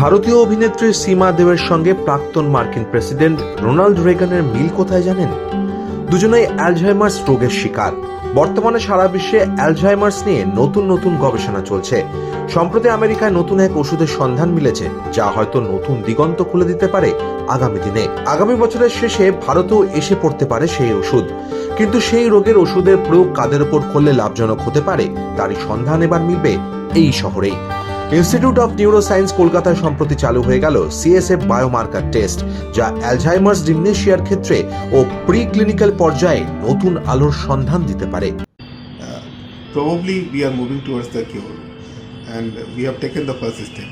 ভারতীয় অভিনেত্রী সীমা দেবের সঙ্গে প্রাক্তন মার্কিন প্রেসিডেন্ট রোনাল্ড রেগানের মিল কোথায় জানেন? দুজনেই অ্যালঝাইমার্স রোগের শিকার। বর্তমানে সারা বিশ্বে অ্যালঝাইমার্স নিয়ে নতুন নতুন গবেষণা চলছে। সম্প্রতি আমেরিকায় নতুন এক ওষুধের সন্ধান মিলেছে, যা হয়তো নতুন দিগন্ত খুলে দিতে পারে আগামী দিনে। আগামী বছরের শেষে ভারতেও এসে পড়তে পারে সেই ওষুধ। কিন্তু সেই রোগের ওষুধের প্রয়োগ কাদের ওপর করলে লাভজনক হতে পারে, তারই সন্ধান এবার মিলবে এই শহরেই। ইনস্টিটিউট অফ নিউরোসাইন্স কলকাতায় সম্প্রতি চালু হয়ে গেল সিএসএফ বায়োমার্কার টেস্ট যা অ্যালঝাইমার্স ডিমনেশিয়ার ক্ষেত্রে ও প্রি ক্লিনিক্যাল পর্যায়ে নতুন আলোর সন্ধান দিতে পারে। Probably we are moving towards the cure and we have taken the first step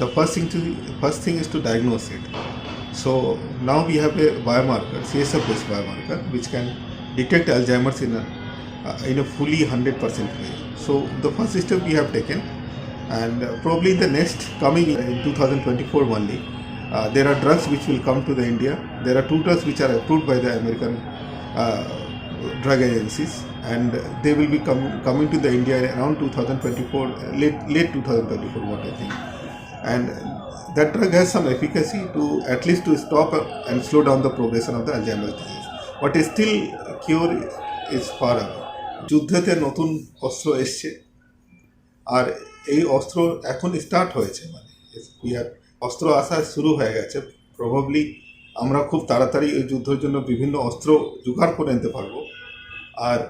the first thing to first thing is to diagnose it so now we have a biomarker CSF base biomarker which can detect Alzheimer's in in a fully hundred percent so the first step we have taken and uh, probably in the next coming in 2024 only uh, there are drugs which will come to the india there are two drugs which are approved by the american uh, drug agencies and they will be com- coming to the India around 2024 uh, late late 2024 what I think and that drug has some efficacy to at least to stop uh, and slow down the progression of the Alzheimer's disease but still uh, cure is far away যুদ্ধতে নতুন অস্ত্র এসছে আর এই অস্ত্র এখন start হয়েছে মানে অস্ত্র আসা শুরু হয়ে গেছে। প্রবাবলি আমরা খুব তাড়াতাড়ি এই যুদ্ধের জন্য বিভিন্ন অস্ত্র জোগাড় করে নিতে পারব। আর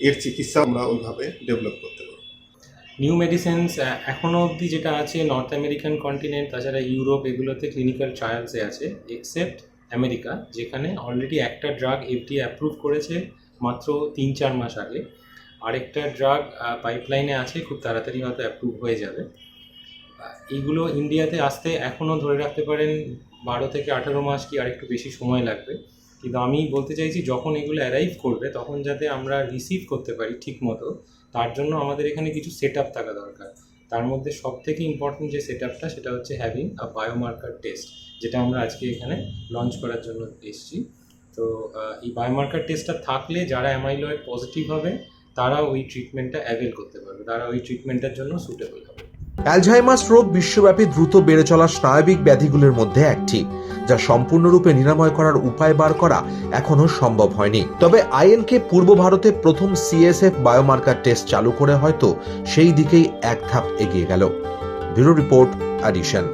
এর চিকিৎসা আমরা ওইভাবে ডেভেলপ করতে পারব। নিউ মেডিসিনস এখনও অবধি যেটা আছে নর্থ আমেরিকান কন্টিনেন্ট তাছাড়া ইউরোপ এগুলোতে ক্লিনিক্যাল ট্রায়ালসে আছে এক্সেপ্ট আমেরিকা যেখানে অলরেডি একটা ড্রাগ এফডিএ অ্যাপ্রুভ করেছে মাত্র তিন চার মাস আগে। আরেকটা ড্রাগ পাইপলাইনে আছে, খুব তাড়াতাড়ি হয়তো অ্যাপ্রুভ হয়ে যাবে। এগুলো ইন্ডিয়াতে আসতে এখনও ধরে রাখতে পারেন বারো থেকে আঠারো মাস কি আরেকটু বেশি সময় লাগবে। কিন্তু আমি বলতে চাইছি, যখন এগুলো অ্যারাইভ করবে, তখন যাতে আমরা রিসিভ করতে পারি ঠিক মতো তার জন্য আমাদের এখানে কিছু সেট আপ থাকা দরকার। তার মধ্যে সব থেকে ইম্পর্টেন্ট যে সেট আপটা সেটা হচ্ছে হ্যাভিং আ বায়োমার্কার টেস্ট যেটা আমরা আজকে এখানে লঞ্চ করার জন্য এসেছি। তো এই বায়োমার্কার টেস্টটা থাকলে যারা অ্যামাইলয়েড পজিটিভ হবে তারা ওই ট্রিটমেন্টটা অ্যাভেল করতে পারবে। তারা ওই ট্রিটমেন্টের জন্য সুটেবল হবে। অ্যালঝাইমার্স রোগ বিশ্বব্যাপী দ্রুত বেড়ে চলা স্নায়বিক ব্যাধিগুলির মধ্যে একটি, যা সম্পূর্ণরূপে নিরাময় করার উপায় বার করা এখনও সম্ভব হয়নি। তবে আইএনকে পূর্ব ভারতে প্রথম সিএসএফ বায়োমার্কার টেস্ট চালু করে হয়তো সেই দিকেই এক ধাপ এগিয়ে গেল। Bureau report, edition.